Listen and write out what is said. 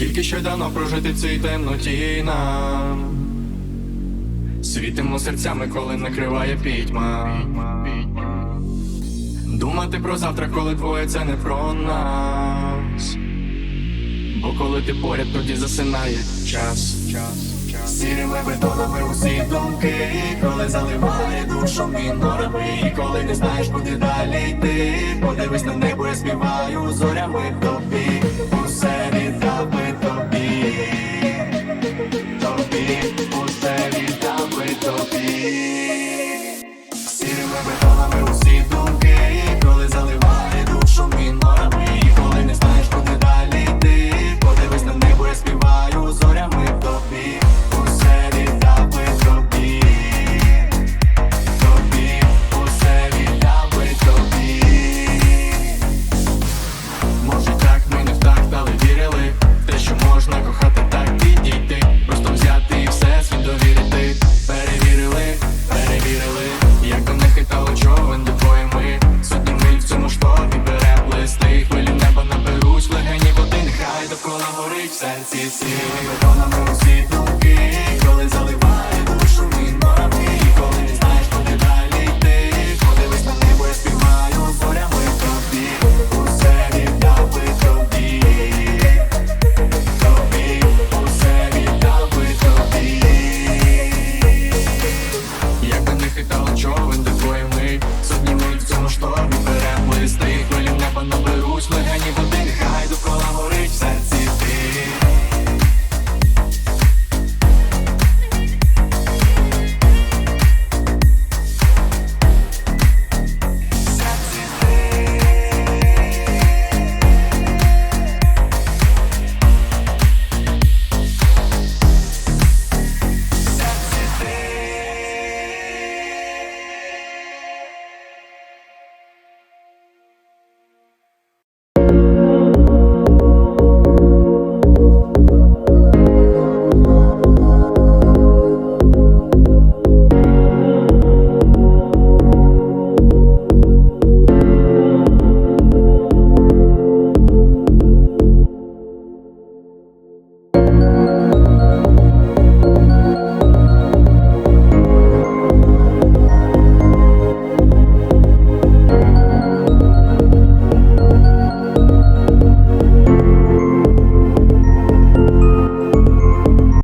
Скільки ще дано прожити в цій темноті нам. Світимо серцями, коли накриває пітьма. Думати про завтра, коли двоє це не про нас. Бо коли ти поряд, тоді засинає час. Сірими бетонами усі думки, коли заливає душу мінорами, і коли не знаєш, куди далі йти, подивись на небо, я співаю зорями тобі, sensizsin Bana mı